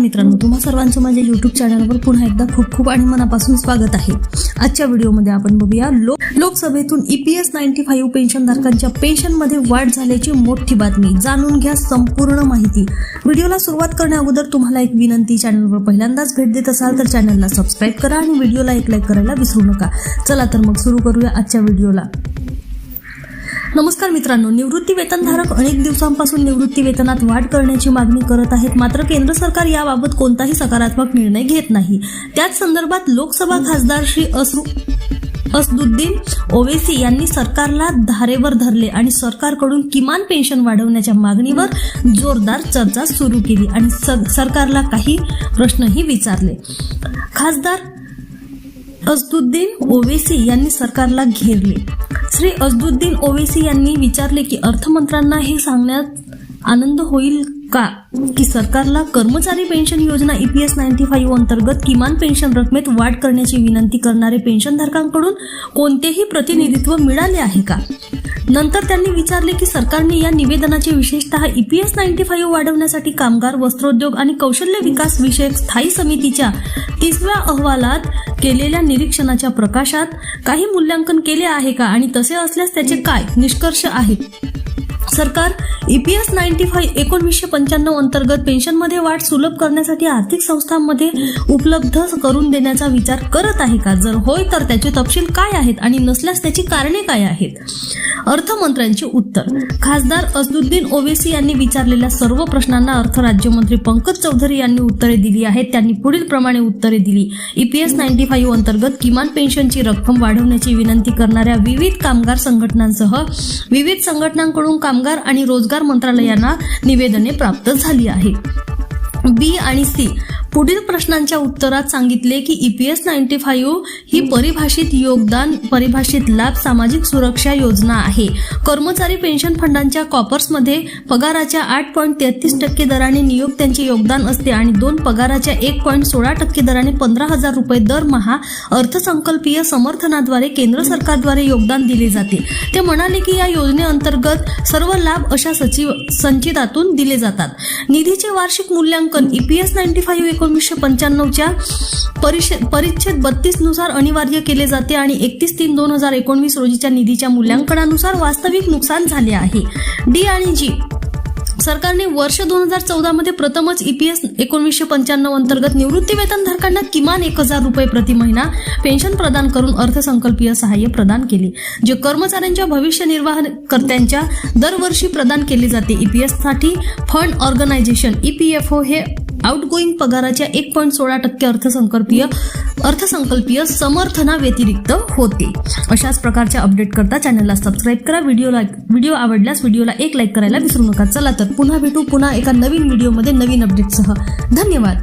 मित्रांनो तुम्हा सर्वांचं माझ्या युट्यूब चॅनलवर पुन्हा एकदा खूप खूप आणि मनापासून स्वागत आहे. आजच्या व्हिडिओमध्ये आपण बघूया लोक लोकसभेतून ईपीएस नाईन्टी फाईव्ह पेन्शनधारकांच्या पेन्शनमध्ये वाढ झाल्याची मोठी बातमी. जाणून घ्या संपूर्ण माहिती. व्हिडिओला सुरुवात करण्या अगोदर तुम्हाला एक विनंती चॅनलवर पहिल्यांदाच भेट देत असाल तर चॅनलला सबस्क्राईब करा आणि व्हिडिओला एक लाईक करायला विसरू नका. चला तर मग सुरू करूया आजच्या व्हिडिओला. नमस्कार मित्रांनो निवृत्ती वेतनधारक अनेक दिवसांपासून निवृत्ती वेतनात वाढ करण्याची मागणी करत आहेत. मात्र केंद्र सरकार याबाबत कोणताही सकारात्मक निर्णय घेत नाही. त्याच संदर्भात लोकसभा खासदार श्री असू असदुद्दीन ओवेसी यांनी सरकारला धारेवर धरले आणि सरकारकडून किमान पेन्शन वाढवण्याच्या मागणीवर जोरदार चर्चा सुरू केली आणि सरकारला काही प्रश्नही विचारले. खासदार असदुद्दीन ओवेसी यांनी सरकारला घेरले. श्री अजदुद्दीन ओवेसी यांनी विचारले की अर्थमंत्र्यांना हे सांगण्यात आनंद होईल का? की सरकारला कर्मचारी पेन्शन योजना ईपीएस नाईन्टी फाईव्ह अंतर्गत किमान पेन्शन रकमेत वाढ करण्याची विनंती करणारे पेन्शनधारकांकडून कोणतेही प्रतिनिधित्व मिळाले आहे का? नंतर त्यांनी विचारले की सरकारने या निवेदनाचे विशेषतः ईपीएस नाईन्टी फाईव्ह वाढवण्यासाठी कामगार वस्त्रोद्योग आणि कौशल्य विकास विषयक स्थायी समितीच्या तिसव्या अहवालात केलेल्या निरीक्षणाच्या प्रकाशात काही मूल्यांकन केले आहे का आणि तसे असल्यास त्याचे काय निष्कर्ष आहेत? सरकार E ईपीएस नाईन्टी फाईव्ह एकोणवीसशे पंच्याण्णव अंतर्गत पेन्शनमध्ये वाढ सुलभ करण्यासाठी आर्थिक संस्थांमध्ये उपलब्ध करून देण्याचा विचार करत आहे का? जर होय तर त्याचे तपशील काय आहेत आणि नसल्यास त्याची कारणे काय आहेत? अर्थमंत्र्यांचे उत्तर. खासदार असदुद्दीन ओवेसी यांनी विचारलेल्या सर्व प्रश्नांना अर्थ राज्यमंत्री पंकज चौधरी यांनी उत्तरे दिली आहेत. त्यांनी पुढील प्रमाणे उत्तरे दिली. ईपीएस नाईन्टी फाईव्ह अंतर्गत किमान पेन्शनची रक्कम वाढवण्याची विनंती करणाऱ्या विविध कामगार संघटनांसह विविध संघटनांकडून काम कामगार आणि रोजगार मंत्रालयांना निवेदने प्राप्त झाली आहे बी आणि सी पुढील प्रश्नांच्या उत्तरात सांगितले की E ईपीएस नाईन्टी फाईव्ह ही परिभाषित योगदान परिभाषित लाभ सामाजिक सुरक्षा योजना आहे. कर्मचारी पेन्शन फंडांच्या कॉपर्समध्ये पगाराच्या आठ पॉईंट तेहतीस टक्के दराने नियोक्त्यांचे योगदान असते आणि दोन पगाराच्या एक पॉईंट सोळा टक्के दराने पंधरा हजार रुपये दरमहा अर्थसंकल्पीय समर्थनाद्वारे केंद्र सरकारद्वारे योगदान दिले जाते. ते म्हणाले की या योजनेअंतर्गत सर्व लाभ अशा सचिव संचितातून दिले जातात. निधीचे वार्षिक मूल्यांकन E ईपीएस नाईन्टी फाईव्ह एकोणीसशे पंच्याण्णवच्या परिषद परिच्छेद बत्तीसनुसार अनिवार्य केले जाते आणि एकतीस तीन दोन हजार एकोणवीस रोजीच्या निधीच्या मूल्यांकनानुसार वास्तविक नुकसान झाले आहे. डी आणि जी. सरकारने वर्ष दोन हजार चौदामध्ये प्रथमच ईपीएस एकोणीसशे पंच्याण्णव अंतर्गत निवृत्ती वेतनधारकांना किमान एक हजार रुपये प्रति महिना पेन्शन प्रदान करून अर्थसंकल्पीय सहाय्य प्रदान केले जे कर्मचाऱ्यांच्या भविष्य निर्वाह कर्त्यांच्या दरवर्षी प्रदान केले जाते. ईपीएससाठी फंड ऑर्गनायझेशन ईपीएफओ हे आउटगोईंग पगाराच्या एक पॉईंट सोळा टक्के अर्थसंकल्पीय अर्थसंकल्पीय समर्थना व्यतिरिक्त होते. अशाच प्रकारच्या अपडेट करता चॅनलला सबस्क्राईब करा. व्हिडिओला व्हिडिओ आवडल्यास व्हिडिओला एक लाईक करायला विसरू नका. चला तर पुन्हा भेटू पुन्हा एका नवीन व्हिडिओमध्ये नवीन अपडेटसह धन्यवाद.